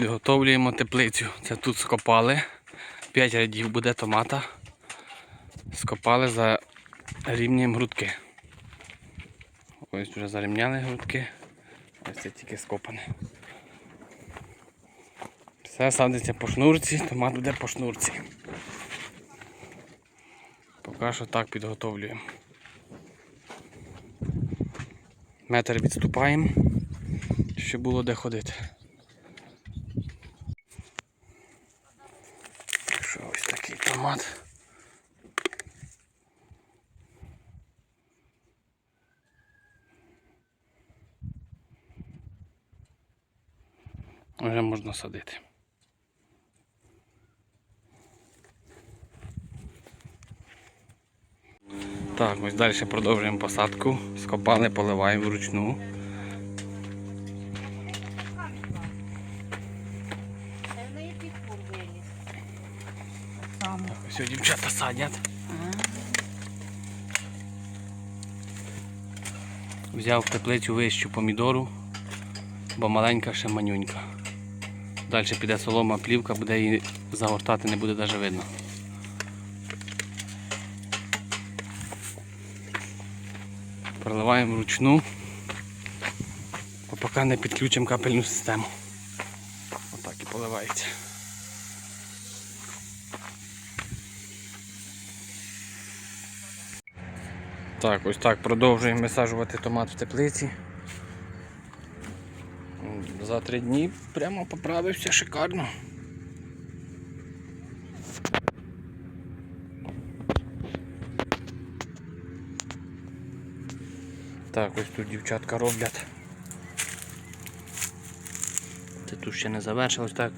Підготовлюємо теплицю. Це тут скопали. 5 рядів буде томата. Скопали за рівнем грудки. Ось вже зарівняли грудки. Ось це тільки скопане. Все садиться по шнурці, томат буде по шнурці. Поки що так підготовлюємо. Метр відступаємо, щоб було де ходити. Що ось такий томат. Вже можна садити. Так, ось далі продовжуємо посадку. Скопали, поливаємо вручну. Ось дівчата садять. Взяв в теплицю вищу помідору, бо маленька ще манюнька. Далі піде солома, плівка, буде її загортати, не буде навіть видно. Проливаємо вручну, поки не підключимо капельну систему. Отак і поливається. Так, ось так продовжуємо висаджувати томат в теплиці. За три дні прямо поправився шикарно. Так, ось тут дівчатка роблять. Це тут ще не завершилось так.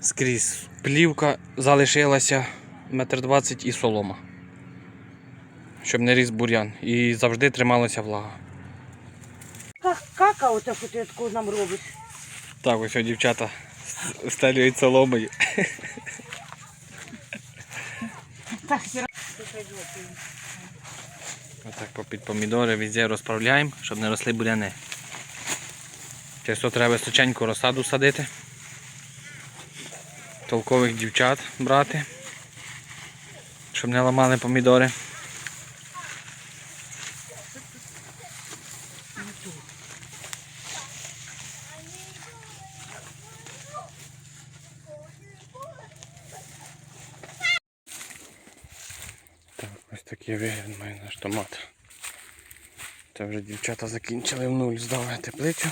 Скрізь плівка залишилася метр двадцять і солома щоб не ріс бур'ян і завжди трималася влага. Как, кака ти таку нам робиш? Так, ось ось дівчата стелюють соломою. Отак попід помідори везде розправляємо, щоб не росли буряни. Часто треба височеньку розсаду садити. Толкових дівчат брати, щоб не ламали помідори. Такий вигляд має наш томат. Це вже дівчата закінчили в нуль, здали теплицю.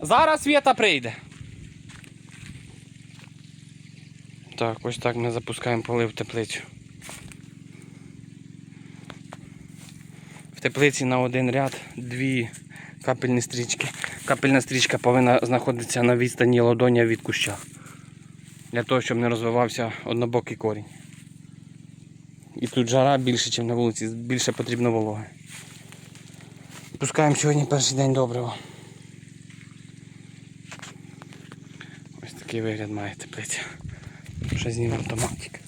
Зараз Свята прийде. Так, ось так ми запускаємо полив в теплицю. В теплиці на один ряд дві капельні стрічки. Капельна стрічка повинна знаходитися на відстані ладоня від куща. Для того, щоб не розвивався однобокий корінь. І тут жара більше, ніж на вулиці, більше потрібно вологи. Пускаємо сьогодні перший день добрива. Ось такий вигляд має теплиця. przez nienautomatik.